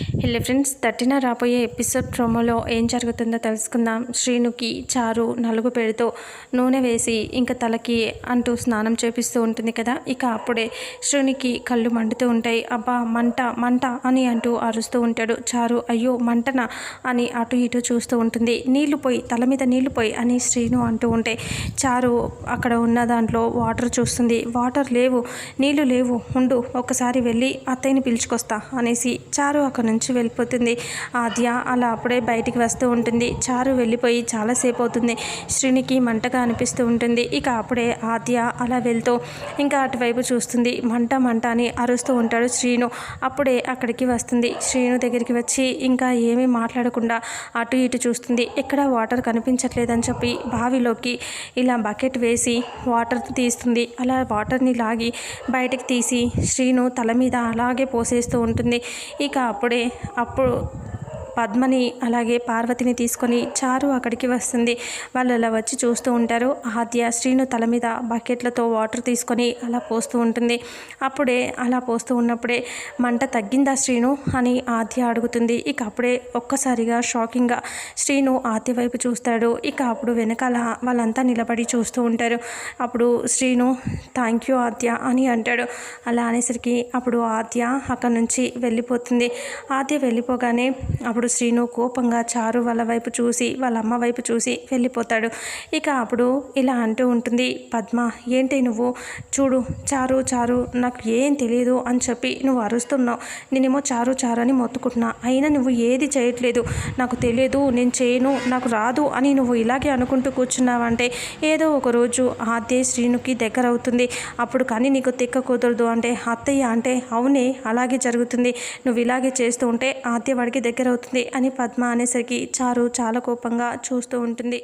Hello friends తట్టిన రాబోయే episode ప్రోమోలో ఏం జరుగుతుందో తెలుసుకుందాం. శ్రీనుకి చారు నలుగు పేరుతో నూనె వేసి ఇంకా తలకి అంటూ స్నానం చేపిస్తూ ఉంటుంది కదా? ఇక అప్పుడే శ్రీనికి కళ్ళు మండుతూ ఉంటాయి. అబ్బా మంట మంట అని అంటూ అరుస్తూ ఉంటాడు. చారు అయ్యో మంటన అని అటు ఇటు చూస్తూ ఉంటుంది. నీళ్ళు పోయి తల మీద నీళ్ళు పోయి అని శ్రీను అంటూ ఉంటే చారు అక్కడ ఉన్న దాంట్లో వాటర్ చూస్తుంది. వాటర్ లేవు నీళ్ళు లేవు ఉండు ఒకసారి వెళ్ళి అత్తయ్యని పిలుచుకొస్తా అనేసి చారు అక్కడ నుంచి వెళ్ళిపోతుంది. ఆద్య అలా అప్పుడే బయటికి వస్తూ ఉంటుంది. చారు వెళ్ళిపోయి చాలాసేపు అవుతుంది. శ్రీనికి మంటగా అనిపిస్తూ ఉంటుంది. ఇక అప్పుడే ఆద్య అలా వెళ్తూ ఇంకా అటువైపు చూస్తుంది. మంట మంట అని అరుస్తూ ఉంటాడు శ్రీను. అప్పుడే అక్కడికి వస్తుంది. శ్రీను దగ్గరికి వచ్చి ఇంకా ఏమీ మాట్లాడకుండా అటు ఇటు చూస్తుంది. ఎక్కడ వాటర్ కనిపించట్లేదని చెప్పి బావిలోకి ఇలా బకెట్ వేసి వాటర్ తీస్తుంది. అలా వాటర్ని లాగి బయటకు తీసి శ్రీను తల మీద అలాగే పోసేస్తూ ఉంటుంది. ఇక అప్పుడే అప్పుడు పద్మని అలాగే పార్వతిని తీసుకొని చారు అక్కడికి వస్తుంది. వాళ్ళు అలా వచ్చి చూస్తూ ఉంటారు. ఆద్య శ్రీను తల మీద బకెట్లతో వాటర్ తీసుకొని అలా పోస్తూ ఉంటుంది. అప్పుడే అలా పోస్తూ ఉన్నప్పుడే మంట తగ్గిందా శ్రీను అని ఆద్య అడుగుతుంది. ఇక అప్పుడే ఒక్కసారిగా షాకింగ్గా శ్రీను ఆద్య వైపు చూస్తాడు. ఇక అప్పుడు వెనకాల వాళ్ళంతా నిలబడి చూస్తూ ఉంటారు. అప్పుడు శ్రీను థ్యాంక్ యూ ఆద్య అని అంటాడు. అలా అనేసరికి అప్పుడు ఆద్య అక్కడ నుంచి వెళ్ళిపోతుంది. ఆద్య వెళ్ళిపోగానే అప్పుడు అప్పుడు శ్రీను కోపంగా చారు వాళ్ళ వైపు చూసి వాళ్ళ అమ్మ వైపు చూసి వెళ్ళిపోతాడు. ఇక అప్పుడు ఇలా అంటూ ఉంటుంది పద్మ ఏంటి నువ్వు? చూడు చారు చారు నాకు ఏం తెలియదు అని చెప్పి నువ్వు అరుస్తున్నావు. నేనేమో చారు చారు అని మొత్తుకుంటున్నా. అయినా నువ్వు ఏది చేయట్లేదు. నాకు తెలియదు నేను చేయను నాకు రాదు అని నువ్వు ఇలాగే అనుకుంటూ కూర్చున్నావంటే ఏదో ఒకరోజు ఆద్య శ్రీనుకి దగ్గర అవుతుంది. అప్పుడు కానీ నీకు తిక్క కుదరదు అంటే అత్తయ్య అంటే అవునే అలాగే జరుగుతుంది. నువ్వు ఇలాగే చేస్తూ ఉంటే ఆద్య వాడికి దగ్గర అవుతుంది. అని పద్మ అనేసరికి చారు చాలా కోపంగా చూస్తూ ఉంటుంది.